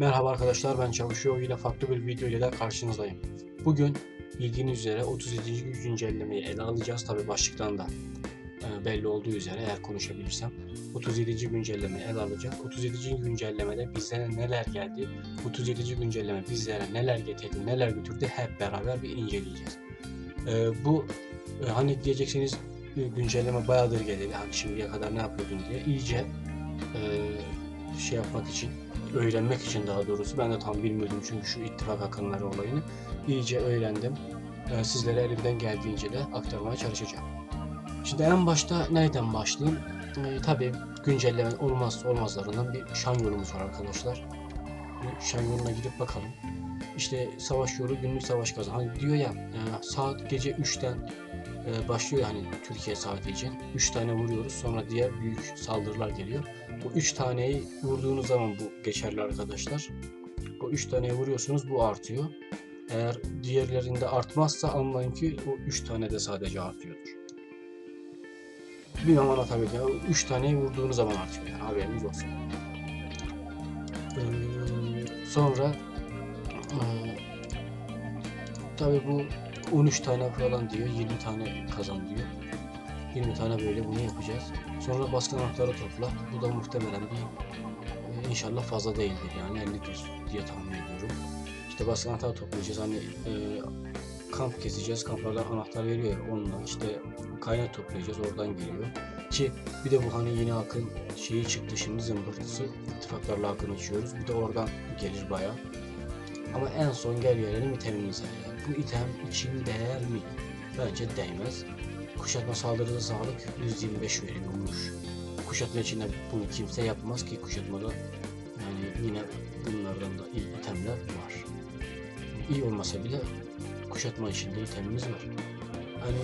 Merhaba arkadaşlar ben Çavuşoğlu yine farklı bir video ile karşınızdayım. Bugün bildiğiniz üzere 37. güncellemeyi ele alacağız. Tabi başlıktan da e, belli olduğu üzere eğer konuşabilirsem 37. güncellemeyi ele alacağız. 37. güncellemede bizlere neler geldi, 37. güncelleme bizlere neler getirdi, neler götürdü hep beraber bir inceleyeceğiz. E, bu e, hani diyeceksiniz güncelleme bayağıdır geldi. Hani şimdiye kadar ne yapıyordun diye iyice şey yapmak için öğrenmek için daha doğrusu ben de tam bilmiyordum çünkü şu ittifak akınları olayını iyice öğrendim. Ee, sizlere elimden geldiğince de aktarmaya çalışacağım. Şimdi en başta nereden başlayayım? Ee, tabii güncelleme olmazsa olmazlarından bir şan yolumuz var arkadaşlar. Bir şan yoluna gidip bakalım. İşte savaş yolu günlük savaş kazan. Hani diyor ya e, saat gece 3'ten e, başlıyor hani Türkiye saati için. 3 tane vuruyoruz sonra diğer büyük saldırılar geliyor. Bu 3 taneyi vurduğunuz zaman bu geçerli arkadaşlar. O 3 taneye vuruyorsunuz bu artıyor. Eğer diğerlerinde artmazsa anlayın ki o 3 tane de sadece artıyordur. Bilmem anlatabildim. O 3 taneyi vurduğunuz zaman artıyor yani haberiniz olsun. Ee, sonra e, tabi bu 13 tane falan diyor 20 tane kazan diyor. 20 tane böyle bunu yapacağız. Sonra baskın anahtarı topla. Bu da muhtemelen bir e, inşallah fazla değildir yani 50'dir diye tahmin ediyorum. İşte baskın anahtarı toplayacağız. Hani e, kamp keseceğiz. Kamplardan anahtar veriyor onunla. İşte kaynak toplayacağız. Oradan geliyor. Ki bir de bu hani yeni akın şeyi çıktı şimdi zımbırtısı. İttifaklarla akın açıyoruz. Bir de oradan gelir bayağı. Ama en son gel gelelim itemimize. Bu item için değer mi? Bence değmez. Kuşatma saldırıda sağlık 125 veriyormuş. Kuşatma içinde bunu kimse yapmaz ki kuşatmada yani yine bunlardan da iyi itemler var. İyi olmasa bile kuşatma içinde itemimiz var. Hani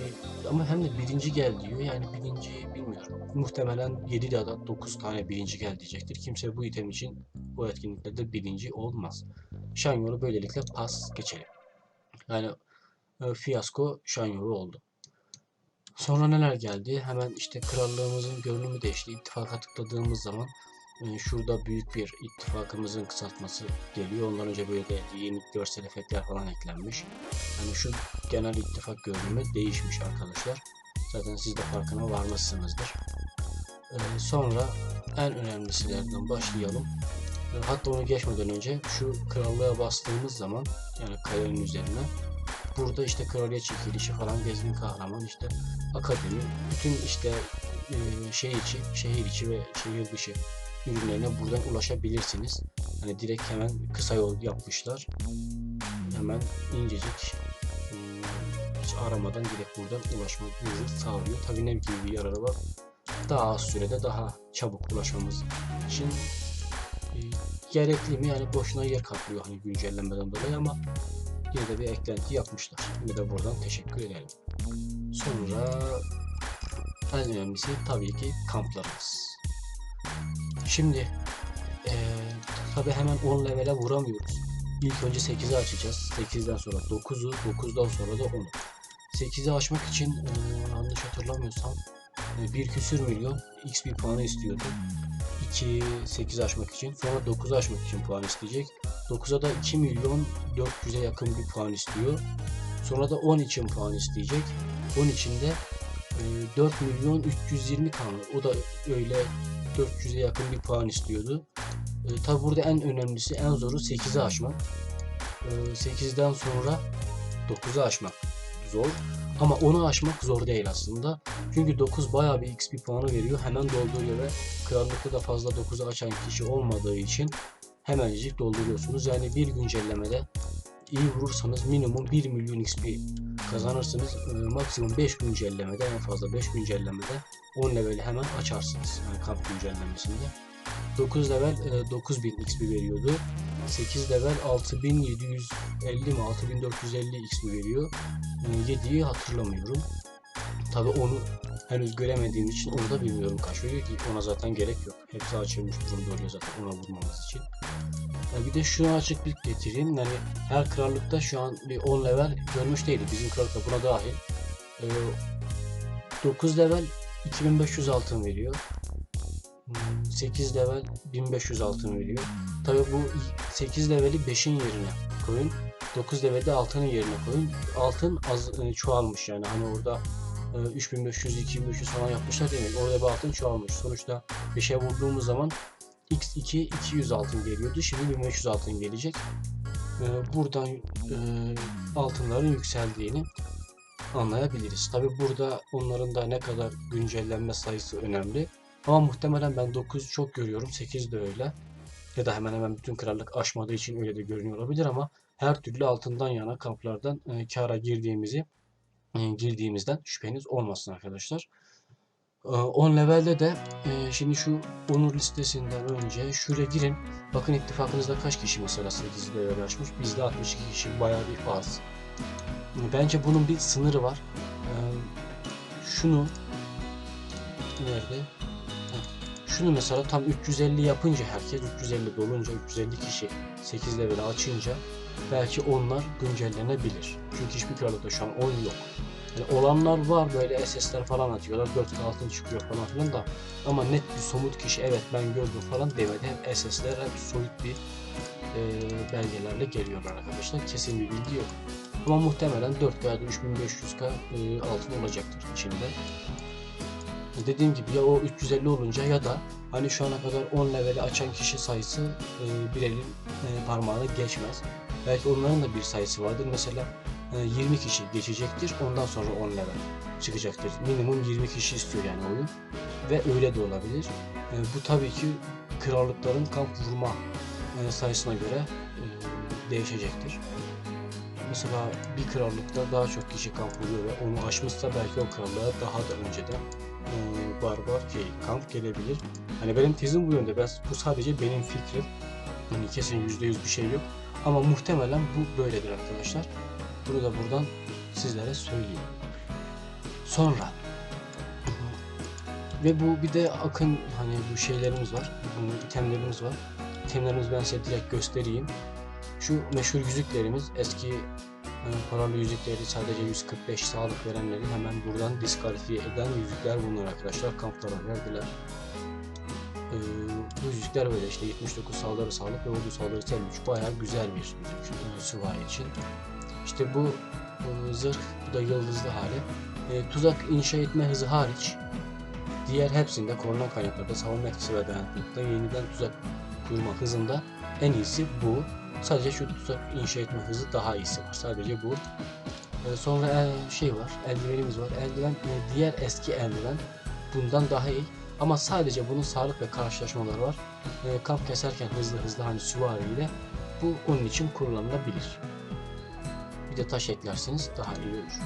ama hem de birinci gel diyor yani birinci bilmiyorum. Muhtemelen 7 ya da 9 tane birinci gel diyecektir. Kimse bu item için bu etkinliklerde birinci olmaz. Şan yolu böylelikle pas geçelim. Yani e, fiyasko şan yolu oldu. Sonra neler geldi? Hemen işte krallığımızın görünümü değişti. İttifaka tıkladığımız zaman e, şurada büyük bir ittifakımızın kısaltması geliyor. Ondan önce böyle de yeni görsel efektler falan eklenmiş. Yani şu genel ittifak görünümü değişmiş arkadaşlar. Zaten siz de farkına varmışsınızdır. E, sonra en önemlisilerden başlayalım. E, hatta onu geçmeden önce şu krallığa bastığımız zaman yani kayanın üzerine burada işte kraliyet çekilişi falan gezgin kahraman işte akademi bütün işte e, şey içi şehir içi ve şehir dışı ürünlerine buradan ulaşabilirsiniz. Hani direkt hemen kısa yol yapmışlar. Hemen incecik hmm, hiç aramadan direkt buradan ulaşmanızı sağlıyor. Tabii ne gibi bir yararı var? Daha az sürede daha çabuk ulaşmamız için e, gerekli mi? Yani boşuna yer kaplıyor hani güncellemeden dolayı ama yine de bir eklenti yapmışlar. Yine de buradan teşekkür edelim. Sonra en önemlisi tabii ki kamplarımız. Şimdi eee tabii hemen 10 levele vuramıyoruz. İlk önce 8'i açacağız. 8'den sonra 9'u, 9'dan sonra da 10'u. 8'i açmak için eee, yanlış hatırlamıyorsam e, bir küsür milyon XP puanı istiyordu. 2 8 açmak için. Sonra 9 açmak için puan isteyecek. 9'a da 2 milyon 400'e yakın bir puan istiyor. Sonra da 10 için puan isteyecek. 10 için de e, 4 milyon 320 kaldı. O da öyle 400'e yakın bir puan istiyordu. E, Tabi burada en önemlisi en zoru 8'i aşmak. E, 8'den sonra 9'u aşmak zor. Ama onu aşmak zor değil aslında. Çünkü 9 bayağı bir XP puanı veriyor. Hemen dolduruyor ve krallıkta da fazla 9'u açan kişi olmadığı için hemencik dolduruyorsunuz. Yani bir güncellemede iyi vurursanız minimum 1 milyon XP kazanırsınız. Ee, maksimum 5 güncellemede en fazla 5 güncellemede 10 leveli hemen açarsınız. Yani kamp güncellemesinde. 9 level e, 9000 XP veriyordu. 8 level 6750 mi 6450 XP veriyor. E, 7'yi hatırlamıyorum. Tabi onu henüz göremediğim için onu da bilmiyorum kaç veriyor ki ona zaten gerek yok. Hepsi açılmış durumda oluyor zaten ona vurmamız için. Ya bir de şunu açıklık getireyim. Yani her krallıkta şu an bir 10 level görmüş değiliz. Bizim krallıkta buna dahil. Ee, 9 level 2500 altın veriyor. Hmm, 8 level 1500 altın veriyor. Tabi bu 8 leveli 5'in yerine koyun. 9 levelde altının yerine koyun. Altın az e, çoğalmış yani hani orada e, 3500 2500 falan yapmışlar demek. Orada bir altın çoğalmış. Sonuçta 5'e vurduğumuz zaman x2 200 altın geliyordu. Şimdi 1500 altın gelecek. E, buradan e, altınların yükseldiğini anlayabiliriz. Tabi burada onların da ne kadar güncellenme sayısı önemli. Ama muhtemelen ben 9 çok görüyorum. 8 de öyle. Ya da hemen hemen bütün krallık aşmadığı için öyle de görünüyor olabilir ama her türlü altından yana kamplardan e, kara girdiğimizi e, girdiğimizden şüpheniz olmasın arkadaşlar. E, 10 levelde de e, şimdi şu onur listesinden önce şuraya girin. Bakın ittifakınızda kaç kişi mesela 8 level açmış. Bizde 62 kişi bayağı bir az. Bence bunun bir sınırı var. E, şunu nerede? Şunu mesela tam 350 yapınca herkes 350 dolunca 350 kişi 8 level açınca belki onlar güncellenebilir. Çünkü hiçbir krallıkta şu an 10 yok. Yani olanlar var böyle SS'ler falan atıyorlar. 4K altın çıkıyor falan filan da ama net bir somut kişi evet ben gördüm falan demedi. Hem SS'ler hem soyut bir e, belgelerle geliyorlar arkadaşlar. Kesin bir bilgi yok. Ama muhtemelen 4K'da 3500K e, altın olacaktır içinde. Dediğim gibi ya o 350 olunca ya da hani şu ana kadar 10 leveli açan kişi sayısı e, bir elin e, parmağını geçmez. Belki onların da bir sayısı vardır. Mesela e, 20 kişi geçecektir. Ondan sonra 10 level çıkacaktır. Minimum 20 kişi istiyor yani oyun. Ve öyle de olabilir. E, bu tabii ki krallıkların kamp vurma e, sayısına göre e, değişecektir. Mesela bir krallıkta daha çok kişi kamp vuruyor ve onu aşmışsa belki o krallığa daha da önceden barbar şey, kamp gelebilir. Hani benim tezim bu yönde. Ben, bu sadece benim fikrim. Yani kesin %100 bir şey yok. Ama muhtemelen bu böyledir arkadaşlar. Bunu da buradan sizlere söyleyeyim. Sonra ve bu bir de akın hani bu şeylerimiz var. Bu itemlerimiz var. İtemlerimizi ben size direkt göstereyim. Şu meşhur yüzüklerimiz eski paralı yüzükleri sadece 145 sağlık verenleri hemen buradan diskalifiye eden yüzükler bunlar arkadaşlar. Kamplara verdiler. E, bu yüzükler böyle işte 79 saldırı sağlık ve ordu saldırı 53 bayağı güzel bir yüzük e, süvari için. İşte bu e, zırh bu da yıldızlı hali. E, tuzak inşa etme hızı hariç diğer hepsinde korunan kaynaklarda savunma etkisi ve dayanıklılıkta yeniden tuzak kurma hızında en iyisi bu. Sadece şu tuzak inşa etme hızı daha iyisi var. Sadece bu. Ee, sonra e, şey var. Eldivenimiz var. Eldiven e, diğer eski eldiven bundan daha iyi. Ama sadece bunun sağlık ve karşılaşmaları var. E, kamp keserken hızlı hızlı hani süvariyle bu onun için kullanılabilir. Bir de taş eklerseniz daha iyi olur.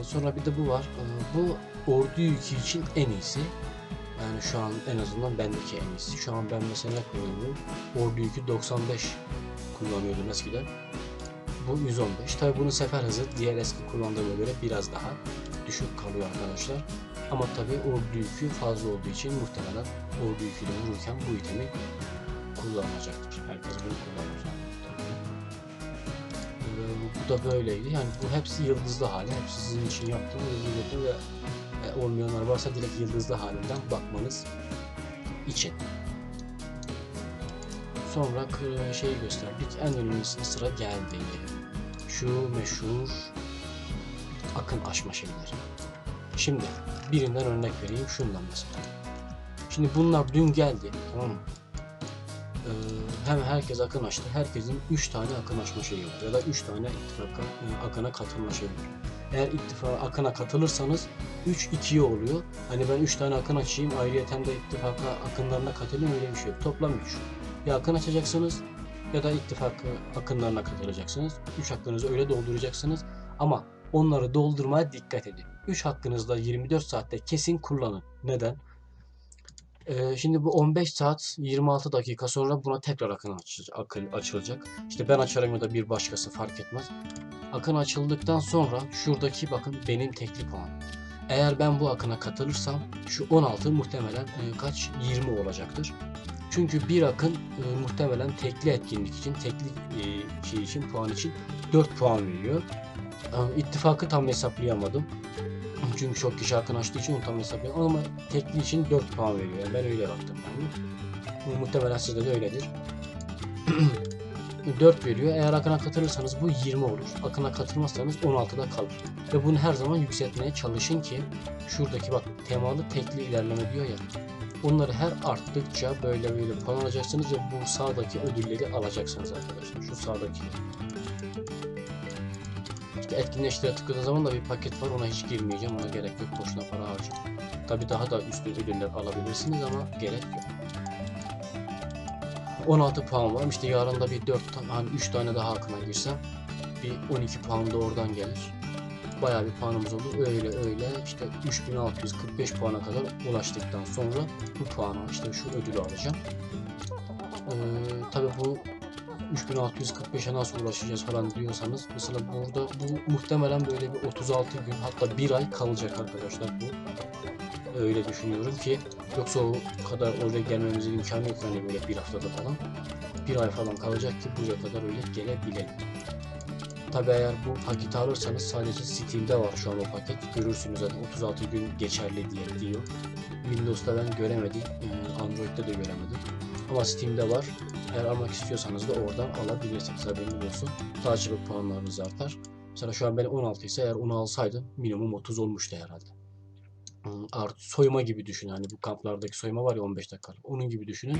E, sonra bir de bu var. E, bu ordu yükü için en iyisi. Yani şu an en azından bendeki en iyisi. Şu an ben mesela kullanıyorum? Ordu yükü 95 kullanıyordum eskiden. Bu 115. Tabi bunun sefer hızı diğer eski kullandığıma göre biraz daha düşük kalıyor arkadaşlar. Ama tabi ordu yükü fazla olduğu için muhtemelen ordu yüküyle vururken bu itemi kullanacaktır. Herkes bunu kullanacak. Ee, bu da böyleydi. Yani bu hepsi yıldızlı hali. Hepsi sizin için yaptığım yıldızlı ve e, olmayanlar varsa direkt yıldızlı halinden bakmanız için. Sonra şeyi gösterdik. En önemlisine sıra geldi. Şu meşhur akın aşma şeyleri. Şimdi birinden örnek vereyim. Şundan mesela. Şimdi bunlar dün geldi. Tamam mı? Ee, hem herkes akın açtı. Herkesin 3 tane akın açma şeyi var. Ya da 3 tane ittifaka, e, akına katılma şeyi var. Eğer ittifaka akına katılırsanız 3 2'ye oluyor. Hani ben 3 tane akın açayım ayrıyeten de ittifaka akınlarına katılayım öyle bir şey yok. Toplam 3. Ya akın açacaksınız ya da ittifak akınlarına katılacaksınız. 3 hakkınızı öyle dolduracaksınız. Ama onları doldurmaya dikkat edin. 3 hakkınızda 24 saatte kesin kullanın. Neden? Ee, şimdi bu 15 saat 26 dakika sonra buna tekrar akın açılacak. İşte ben açarım ya da bir başkası fark etmez. Akın açıldıktan sonra şuradaki bakın benim tekli puan. Eğer ben bu akına katılırsam şu 16 muhtemelen e, kaç 20 olacaktır. Çünkü bir akın e, muhtemelen tekli etkinlik için, tekli e, şey için, puan için 4 puan veriyor. E, ittifakı tam hesaplayamadım. Çünkü çok kişi akın açtığı için onu tam hesaplayamadım ama tekli için 4 puan veriyor. Yani ben öyle baktım yani. Muhtemelen sizde de öyledir. 4 veriyor. Eğer Akın'a katılırsanız bu 20 olur. Akın'a katılmazsanız 16'da kalır. Ve bunu her zaman yükseltmeye çalışın ki şuradaki bak temalı tekli ilerleme diyor ya. Onları her arttıkça böyle böyle puan alacaksınız ve bu sağdaki ödülleri alacaksınız arkadaşlar. Şu sağdaki. İşte etkinleştire tıkladığı zaman da bir paket var. Ona hiç girmeyeceğim. Ona gerek yok. Boşuna para harcayın. Tabi daha da üstün ödüller alabilirsiniz ama gerek yok. 16 puan var. İşte yarın da bir 4 tane, hani 3 tane daha akına girsem bir 12 puan da oradan gelir. Bayağı bir puanımız olur. Öyle öyle işte 3645 puana kadar ulaştıktan sonra bu puanı işte şu ödülü alacağım. Ee, tabii bu 3645'e nasıl ulaşacağız falan diyorsanız mesela burada bu muhtemelen böyle bir 36 gün hatta bir ay kalacak arkadaşlar bu. Öyle düşünüyorum ki yoksa o kadar oraya gelmemizin imkanı yok yani böyle bir haftada falan. Bir ay falan kalacak ki buraya kadar öyle gelebilelim. Tabi eğer bu paketi alırsanız sadece Steam'de var şu an o paket. Görürsünüz zaten 36 gün geçerli diye diyor. Windows'ta ben göremedim. Android'de de göremedim. Ama Steam'de var. Eğer almak istiyorsanız da oradan alabilirsiniz. Haberiniz olsun. Daha çabuk puanlarınız artar. Mesela şu an benim 16 ise eğer onu alsaydım minimum 30 olmuştu herhalde. Hmm, Art soyma gibi düşünün. Hani bu kamplardaki soyma var ya 15 dakikalık. Onun gibi düşünün.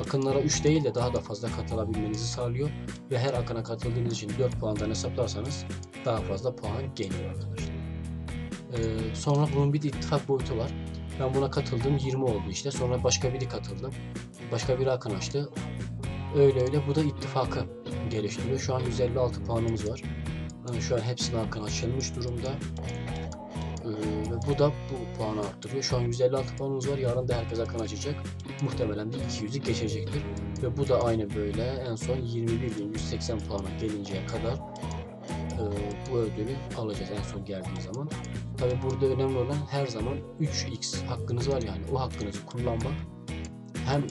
Akınlara 3 değil de daha da fazla katılabilmenizi sağlıyor. Ve her akına katıldığınız için 4 puandan hesaplarsanız daha fazla puan geliyor arkadaşlar. Ee, sonra bunun bir ittifak boyutu var. Ben buna katıldım 20 oldu işte. Sonra başka biri katıldı. Başka biri akın açtı. Öyle öyle bu da ittifakı geliştiriyor. Şu an 156 puanımız var. Yani şu an hepsine akın açılmış durumda. Bu da bu puanı arttırıyor. Şu an 156 puanımız var. Yarın da herkes akın açacak. Muhtemelen de 200'ü geçecektir. Ve bu da aynı böyle en son 21.180 puana gelinceye kadar e, bu ödülü alacağız en son geldiği zaman. Tabi burada önemli olan her zaman 3x hakkınız var yani o hakkınızı kullanmak. Hem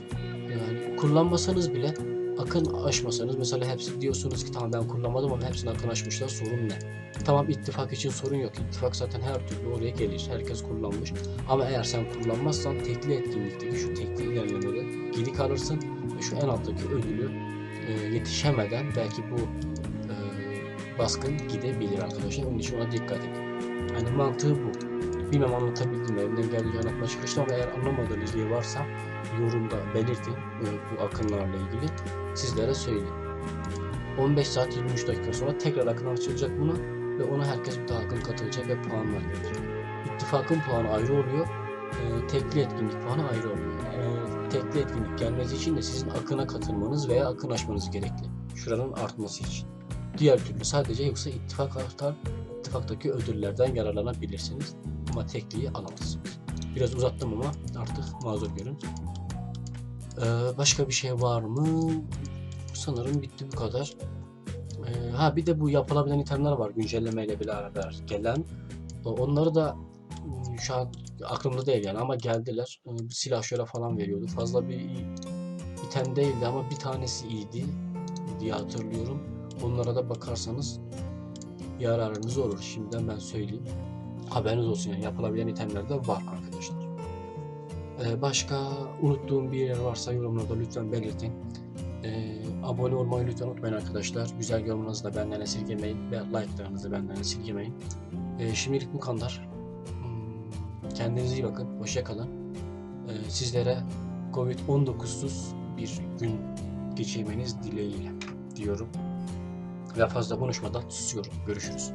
yani kullanmasanız bile akın aşmasanız mesela hepsi diyorsunuz ki tamam ben kullanmadım ama hepsini akın aşmışlar sorun ne? Tamam ittifak için sorun yok. İttifak zaten her türlü oraya gelir. Herkes kullanmış. Ama eğer sen kullanmazsan tekli etkinlikteki şu tekli ilerlemede geri kalırsın ve şu en alttaki ödülü e, yetişemeden belki bu e, baskın gidebilir arkadaşlar. Onun için ona dikkat edin. Yani mantığı bu. Bilmem anlatabildim mi? Elimden geldiğince anlatmaya çalıştım ama eğer anlamadığınız bir varsa yorumda belirtin bu akınlarla ilgili. Sizlere söyleyeyim. 15 saat 23 dakika sonra tekrar akın açılacak buna ve ona herkes bir daha akın katılacak ve puanlar gelecek. İttifakın puanı ayrı oluyor. E, tekli etkinlik puanı ayrı oluyor. E, tekli etkinlik gelmesi için de sizin akına katılmanız veya akın aşmanız gerekli. Şuranın artması için. Diğer türlü sadece yoksa ittifak artar, ittifaktaki ödüllerden yararlanabilirsiniz. Ama tekliği alamazsınız. Biraz uzattım ama artık mazur görün. Ee, başka bir şey var mı? Sanırım bitti bu kadar. Ee, ha bir de bu yapılabilen itemler var güncellemeyle beraber gelen. Onları da ım, şu an aklımda değil yani ama geldiler. Ee, silah şöyle falan veriyordu. Fazla bir item değildi ama bir tanesi iyiydi diye hatırlıyorum. Onlara da bakarsanız yararınız olur. Şimdiden ben söyleyeyim. Haberiniz olsun yani yapılabilen itemler de var arkadaşlar. Ee, başka unuttuğum bir yer varsa yorumlarda lütfen belirtin. Ee, abone olmayı lütfen unutmayın arkadaşlar. Güzel yorumlarınızı da benden esirgemeyin ve like'larınızı benden esirgemeyin. Ee, şimdilik bu kadar. Hmm, Kendinize iyi bakın. Hoşça kalın. Sizlere Covid-19'suz bir gün geçirmeniz dileğiyle diyorum. Ve fazla konuşmadan susuyorum. Görüşürüz.